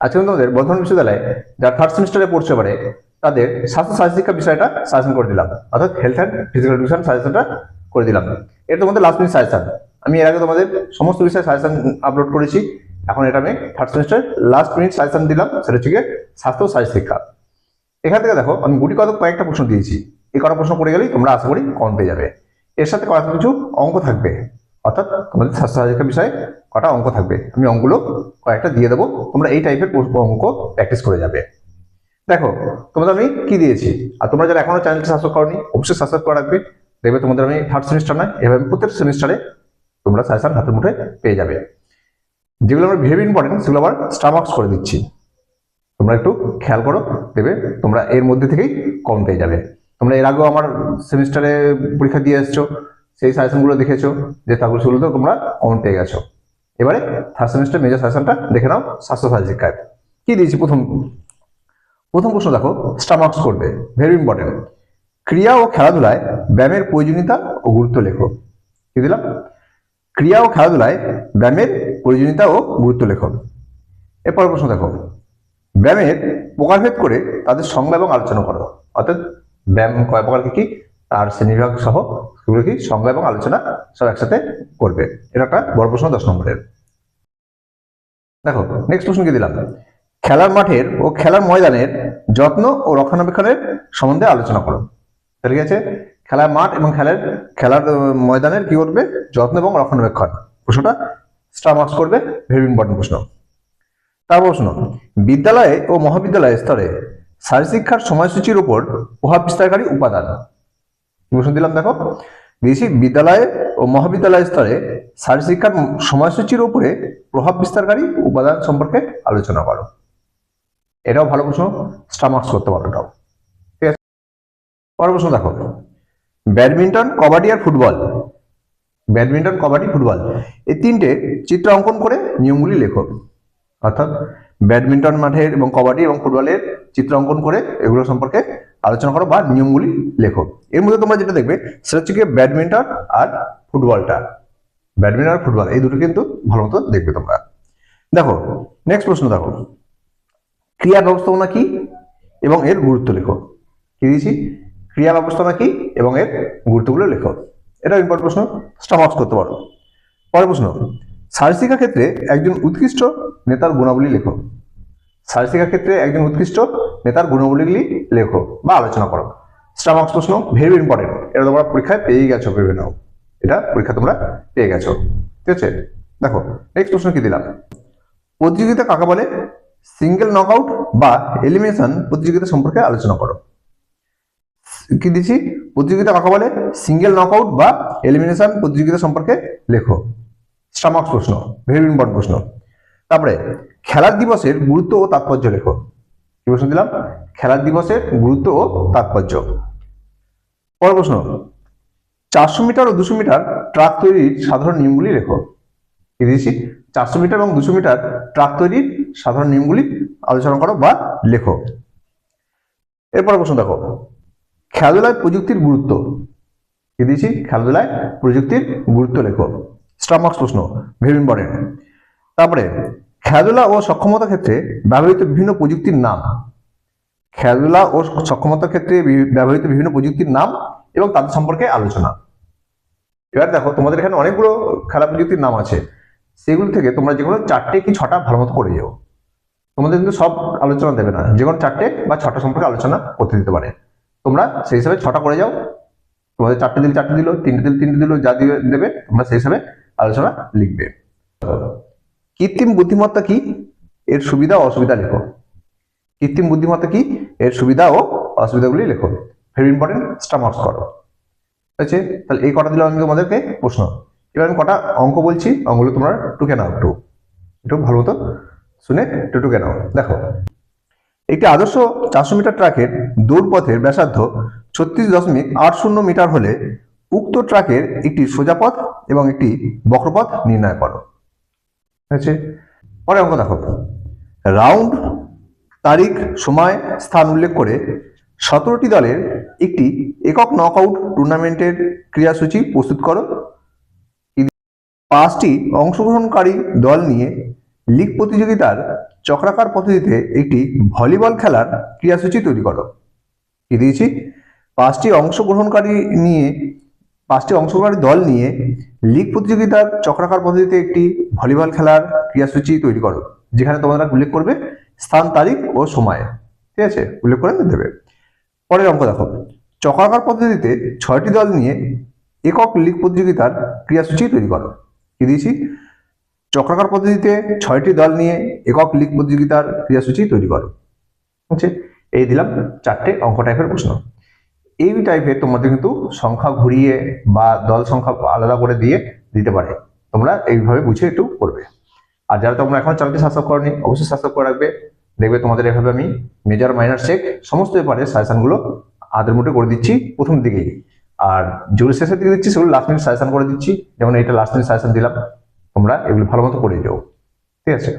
আজকে আমি তোমাদের বর্ধমান বিশ্ববিদ্যালয়ে যারা থার্ড সেমিস্টারে পড়ছে পারে তাদের স্বাস্থ্য শিক্ষা বিষয়টা সাজেশন করে দিলাম। অর্থাৎ হেলথ অ্যান্ড ফিজিক্যাল এডুকেশন সাজেশনটা করে দিলাম। এটা তোমাদের লাস্ট মিনিট সাজেশন আমি এর আগে তোমাদের সমস্ত বিষয়ে সাজেশন আপলোড করেছি। এখন এটা আমি third semester last minute suggestion দিলাম, সেটা হচ্ছে স্বাস্থ্য শিক্ষা। এখান থেকে দেখো, আমি গুটি কত কয়েকটা প্রশ্ন দিয়েছি। এই কটা প্রশ্ন করে গেলেই তোমরা আশা করি কম পেয়ে যাবে। এর সাথে কয়েক কিছু অঙ্ক থাকবে। অর্থাৎ তোমাদের স্বাস্থ্য শিক্ষা বিষয়ে, কটা অঙ্ক থাকবে। আমি অঙ্কগুলো কয়েকটা দিয়ে দেবো, তোমরা এই টাইপের অঙ্ক প্র্যাকটিস করে যাবে। দেখো, তোমাদের আমি কি দিয়েছি? আর তোমরা যারা এখনও চ্যানেলটি সাবস্ক্রাইব করনি, অবশ্যই সাবস্ক্রাইব করে রাখবে। দেখবে তোমাদের আমি থার্ড সেমিস্টার নয়, এভাবে প্রত্যেক সেমিস্টারে তোমরা সাজেশন হাতের মুঠে পেয়ে যাবে। যেগুলো আমরা ভেরি ইম্পর্টেন্ট সেগুলো আবার স্টামার্কস করে দিচ্ছি। তোমরা একটু খেয়াল করো দেবে তোমরা এর মধ্যে থেকেই কম পেয়ে যাবে। তোমরা এর আগেও আমার সেমিস্টারে পরীক্ষা দিয়ে এসছো সেই সাজেশনগুলো দেখেছ? যে তাগুলো সেগুলো তোমরা কম পেয়ে গেছো। এবারে থার্ড সেমিস্টার মেজর সাজেশনটা দেখে নাও স্বাস্থ্য শিক্ষায় কি দিয়েছি প্রথম? প্রথম প্রশ্ন দেখো স্টামার্কস করবে ভেরি ইম্পর্টেন্ট ক্রিয়া ও খেলাধুলায় ব্যায়ামের প্রয়োজনীয়তা ও গুরুত্ব লেখো। কি দিলাম? ক্রিয়া ও খেলাধুলায় ব্যায়ামের প্রয়োজনীয়তা ও গুরুত্ব লেখো। এরপর প্রশ্ন দেখো, ব্যায়ামের প্রকারভেদ করে তাদের সংজ্ঞা এবং আলোচনা করো। অর্থাৎ ব্যায়াম কয় প্রকার কি কি? তার শ্রেণীবিভাগ সহ সেগুলো কি সংজ্ঞা এবং আলোচনা সব একসাথে করবে। এটা একটা বড় প্রশ্ন, দশ নম্বরের। দেখো নেক্সট প্রশ্ন কি দিলাম? খেলার মাঠের ও খেলার ময়দানের যত্ন ও রক্ষণাবেক্ষণের সম্বন্ধে আলোচনা করো। তাহলে কি আছে? খেলার মাঠ এবং খেলার খেলার ময়দানের কি করবে যত্ন এবং রক্ষণাবেক্ষণ। প্রশ্নটা স্টার মার্কস করবে ভেরি ইম্পর্টেন্ট প্রশ্ন। তার প্রশ্ন, বিদ্যালয়ে ও মহাবিদ্যালয় স্তরে শারীরশিক্ষার সময়সূচির উপর প্রভাব বিস্তারকারী উপাদান। প্রশ্ন দিলাম, দেখো। দিয়েছি, বিদ্যালয়ে ও মহাবিদ্যালয় স্তরে শারীরশিক্ষার সময়সূচির উপরে প্রভাব বিস্তারকারী উপাদান সম্পর্কে আলোচনা করো। এটাও ভালো প্রশ্ন স্টামার্কস করতে পারো এটাও। ঠিক আছে? পরের প্রশ্ন দেখো। ব্যাডমিন্টন, কবাডি আর ফুটবল। Badminton, kabaddi, football. এই তিনটে চিত্র অঙ্কন করে নিয়মগুলি লেখো। অর্থাৎ ব্যাডমিন্টন মাঠের এবং কবাডি এবং ফুটবলের চিত্র অঙ্কন করে এগুলো সম্পর্কে আলোচনা করো বা নিয়মগুলি লেখো। এর মধ্যে তোমরা যেটা দেখবে, সেটা হচ্ছে গিয়ে ব্যাডমিন্টন আর ফুটবলটা। ব্যাডমিন্টন আর ফুটবল, এই দুটো কিন্তু ভালো মতো দেখবে তোমরা। দেখো নেক্সট প্রশ্ন দেখো। ক্রিয়া ব্যবস্থাপনা কি এবং এর গুরুত্ব লেখো। কি দিয়েছি? ক্রিয়া ব্যবস্থাপনা কি এবং এর গুরুত্বগুলো লেখো। এটা ইম্পর্টেন্ট প্রশ্ন স্টামার্কস করতে পারো। পরের প্রশ্ন শারীরশিক্ষা ক্ষেত্রে একজন উৎকৃষ্ট নেতার গুণাবলী লেখো। শারীরশিক্ষা ক্ষেত্রে একজন উৎকৃষ্ট নেতার গুণাবলীগুলি লেখো বা আলোচনা করো। স্টামার্কস প্রশ্ন ভেরি ইম্পর্টেন্ট এটা তোমরা পরীক্ষায় পেয়ে গেছো ভেবে নাও এটা পরীক্ষা তোমরা পেয়ে গেছো। ঠিক আছে? দেখো নেক্সট প্রশ্ন কি দিলাম? প্রতিযোগিতা কাকে বলে? সিঙ্গেল নকআউট বা এলিমিনেশন প্রতিযোগিতা সম্পর্কে আলোচনা করো। কি দিচ্ছি? প্রতিযোগিতা কাকে বলে? সিঙ্গেল নকআউট বা এলিমিনেশন প্রতিযোগিতা সম্পর্কে লেখো। স্টামার্কস প্রশ্ন ভেরি ইম্পর্টেন্ট প্রশ্ন। তারপরে, খেলার দিবসের গুরুত্ব ও তাৎপর্য লেখো। কি প্রশ্ন দিলাম? খেলার দিবসের গুরুত্ব ও তাৎপর্য। পর প্রশ্ন, চারশো মিটার ও দুশো মিটার ট্রাক তৈরির সাধারণ নিয়মগুলি লেখো। কি দিয়েছি? চারশো মিটার এবং দুশো মিটার ট্রাক তৈরির সাধারণ নিয়মগুলি আলোচনা করো বা লেখো। এরপরে প্রশ্ন দেখো, খেলাধুলায় প্রযুক্তির গুরুত্ব। কি দিয়েছি? খেলাধুলায় প্রযুক্তির গুরুত্ব লেখো। স্টামার্কস প্রশ্ন, ভেরি ইম্পর্টেন্ট। তারপরে খেলাধুলা ও সক্ষমতা ক্ষেত্রে ব্যবহৃত বিভিন্ন প্রযুক্তির নাম। খেলাধুলা ও সক্ষমতার ক্ষেত্রে ব্যবহৃত বিভিন্ন প্রযুক্তির নাম এবং তাদের সম্পর্কে আলোচনা। এবার দেখো, তোমাদের এখানে অনেকগুলো খেলা প্রযুক্তির নাম আছে। সেগুলো থেকে তোমরা যেগুলো চারটে কি ছটা ভালো মতো করে যাও। তোমাদের কিন্তু সব আলোচনা দেবে না। যে কোনো চারটে বা ছটা সম্পর্কে আলোচনা করতে দিতে পারে। তোমরা সেই হিসাবে ছটা করে যাও। তোমাদের চারটে দিল চারটে দিল, তিনটে দিল তিনটে দিল, যা দিয়ে দেবে, তোমরা সেই হিসাবে আলোচনা লিখবে। কৃত্রিম বুদ্ধিমত্তা কি? এর সুবিধা ও অসুবিধা লেখো। কৃত্রিম বুদ্ধিমত্তা কি? এর সুবিধা ও অসুবিধাগুলি লেখো। ভেরি ইম্পর্টেন্ট স্টামার্কস করো। আছে তাহলে এই কটা দিলাম আমি তোমাদেরকে প্রশ্ন। এবার আমি কটা অঙ্ক বলছি, অঙ্কগুলো তোমরা টুকে নাও একটু। একটু ভালো মতো শুনে একটু টুকে নাও। দেখো, একটি আদর্শ চারশো মিটার ট্রাকের দৌড় পথের ব্যাসার্ধ ছত্রিশ দশমিক আট শূন্য মিটার হলে উক্ত ট্রাকের একটি সোজাপথ এবং একটি বক্রপথ নির্ণয় করো। আছে পরে অঙ্ক দেখো। রাউন্ড, তারিখ, সময়, স্থান উল্লেখ করে সতেরোটি দলের একটি একক নকআউট টুর্নামেন্টের ক্রীড়াসূচি প্রস্তুত করো। পাঁচটি অংশগ্রহণকারী দল নিয়ে লিগ প্রতিযোগিতার চক্রাকার পদ্ধতিতে একটি ভলিবল খেলার ক্রিয়াসূচি তৈরি করো। কি দিয়েছি? পাঁচটি অংশগ্রহণকারী নিয়ে, পাঁচটি অংশগ্রহণকারী দল নিয়ে লিগ প্রতিযোগিতার চক্রাকার পদ্ধতিতে একটি ভলিবল খেলার ক্রিয়াসূচি তৈরি করো, যেখানে তোমরা উল্লেখ করবে স্থান, তারিখ ও সময়। ঠিক আছে? উল্লেখ করে দেবে। পরের অঙ্ক দেখো। চক্রাকার পদ্ধতিতে ছয়টি দল নিয়ে একক লিগ প্রতিযোগিতার ক্রিয়াসূচি তৈরি করো। কি দিয়েছি? চক্রাকার পদ্ধতিতে ছয়টি দল নিয়ে একক লিগ প্রতিযোগিতার ক্রিয়াসূচি তৈরি করো। হচ্ছে এই দিলাম চারটে অঙ্ক টাইপের প্রশ্ন। এই টাইপের তোমাদের কিন্তু সংখ্যা ঘুরিয়ে বা দল সংখ্যা আলাদা করে দিয়ে দিতে পারে। তোমরা এইভাবে বুঝে একটু করবে। আর যারা তোমরা এখন চ্যানেলটি সাবস্ক্রাইব করনি, অবশ্যই সাবস্ক্রাইব করে রাখবে। দেখবে তোমাদের এভাবে আমি মেজর মাইনার চেক সমস্ত পেপারের সাজেশনগুলো আদের মুঠে করে দিচ্ছি প্রথম দিকেই। আর যেগুলো শেষের দিকে দিচ্ছি, সেগুলো লাস্ট মিনিট সাজেশন করে দিচ্ছি। যেমন এটা লাস্ট মিনিট সাজেশন দিলাম, তোমরা এগুলো ভালো মতো করে যাও ঠিক আছে?